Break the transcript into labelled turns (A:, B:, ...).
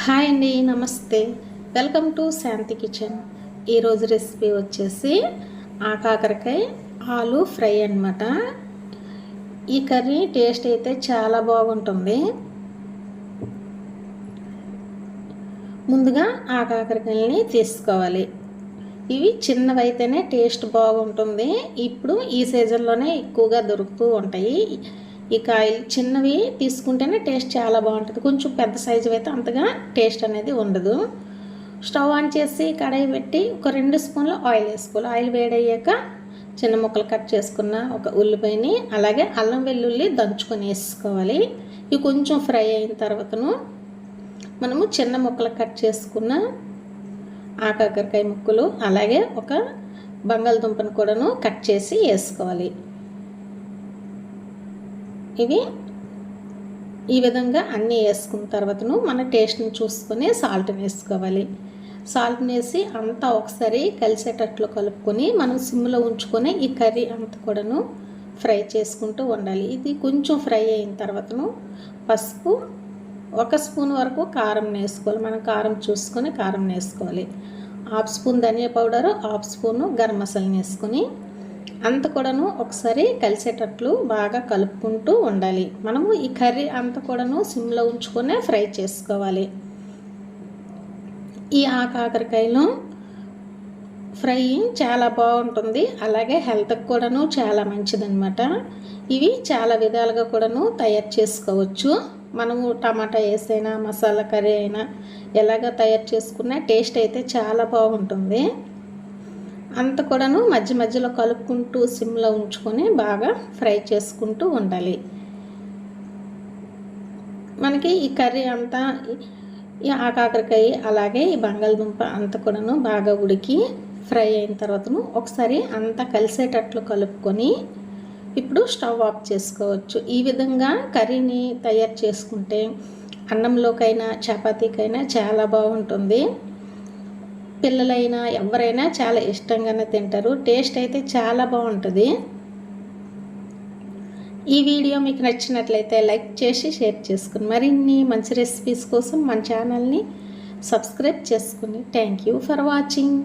A: Hi అండి నమస్తే. Welcome to Shanti kitchen. ఈరోజు రెసిపీ వచ్చేసి ఆకాకరకాయ ఆలు ఫ్రై అన్నమాట. ఈ కర్రీ టేస్ట్ అయితే చాలా బాగుంటుంది. ముందుగా ఆకాకరకాయలని తీసుకోవాలి. ఇవి చిన్నవైతేనే టేస్ట్ బాగుంటుంది. ఇప్పుడు ఈ సీజన్లోనే ఎక్కువగా దొరుకుతూ ఉంటాయి. ఈ కాయలు చిన్నవి తీసుకుంటేనే టేస్ట్ చాలా బాగుంటుంది. కొంచెం పెద్ద సైజు అయితే అంతగా టేస్ట్ అనేది ఉండదు. స్టవ్ ఆన్ చేసి కడాయి పెట్టి ఒక రెండు స్పూన్లు ఆయిల్ వేసుకోవాలి. ఆయిల్ వేడయ్యాక చిన్న ముక్కలు కట్ చేసుకున్న ఒక ఉల్లిపాయని అలాగే అల్లం వెల్లుల్లి దంచుకొని వేసుకోవాలి. ఇవి కొంచెం ఫ్రై అయిన తర్వాతను మనము చిన్న ముక్కలు కట్ చేసుకున్న ఆకాకరకాయ ముక్కలు అలాగే ఒక బంగాళదుంపను కూడాను కట్ చేసి వేసుకోవాలి. ఇవి ఈ విధంగా అన్నీ వేసుకున్న తర్వాతను మన టేస్ట్ని చూసుకొని సాల్ట్ని వేసుకోవాలి. సాల్ట్ని వేసి అంతా ఒకసారి కలిసేటట్లు కలుపుకొని మనం సిమ్లో ఉంచుకొని ఈ కర్రీ అంతా కూడాను ఫ్రై చేసుకుంటూ ఉండాలి. ఇది కొంచెం ఫ్రై అయిన తర్వాతను పసుపు ఒక స్పూన్ వరకు కారం వేసుకోవాలి. మనం కారం చూసుకొని కారం వేసుకోవాలి. హాఫ్ స్పూన్ ధనియా పౌడరు హాఫ్ స్పూను గరం మసాలాని వేసుకొని అంత కూడాను ఒకసారి కలిసేటట్లు బాగా కలుపుకుంటూ ఉండాలి. మనము ఈ కర్రీ అంత కూడాను సిమ్లో ఉంచుకొని ఫ్రై చేసుకోవాలి. ఈ ఆకాకరకాయలు ఫ్రై చాలా బాగుంటుంది. అలాగే హెల్త్కి కూడాను చాలా మంచిదన్నమాట. ఇవి చాలా విధాలుగా కూడాను తయారు చేసుకోవచ్చు. మనము టమాటా వేసైనా మసాలా కర్రీ అయినా ఎలాగ తయారు చేసుకున్నా టేస్ట్ అయితే చాలా బాగుంటుంది. అంత కూడాను మధ్య మధ్యలో కలుపుకుంటూ సిమ్లో ఉంచుకొని బాగా ఫ్రై చేసుకుంటూ ఉండాలి. మనకి ఈ కర్రీ అంతా ఈ ఆకాకరకాయ అలాగే ఈ బంగాళదుంప అంత కూడాను బాగా ఉడికి ఫ్రై అయిన తర్వాతను ఒకసారి అంతా కలిసేటట్లు కలుపుకొని ఇప్పుడు స్టవ్ ఆఫ్ చేసుకోవచ్చు. ఈ విధంగా కర్రీని తయారు చేసుకుంటే అన్నంలోకైనా చపాతీకైనా చాలా బాగుంటుంది. పిల్లలైనా ఎవరైనా చాలా ఇష్టంగానే తింటారు. టేస్ట్ అయితే చాలా బాగుంటుంది. ఈ వీడియో మీకు నచ్చినట్లయితే లైక్ చేసి షేర్ చేసుకుని మరిన్ని మంచి రెసిపీస్ కోసం మన ఛానల్ని సబ్స్క్రైబ్ చేసుకుని. Thank you for watching.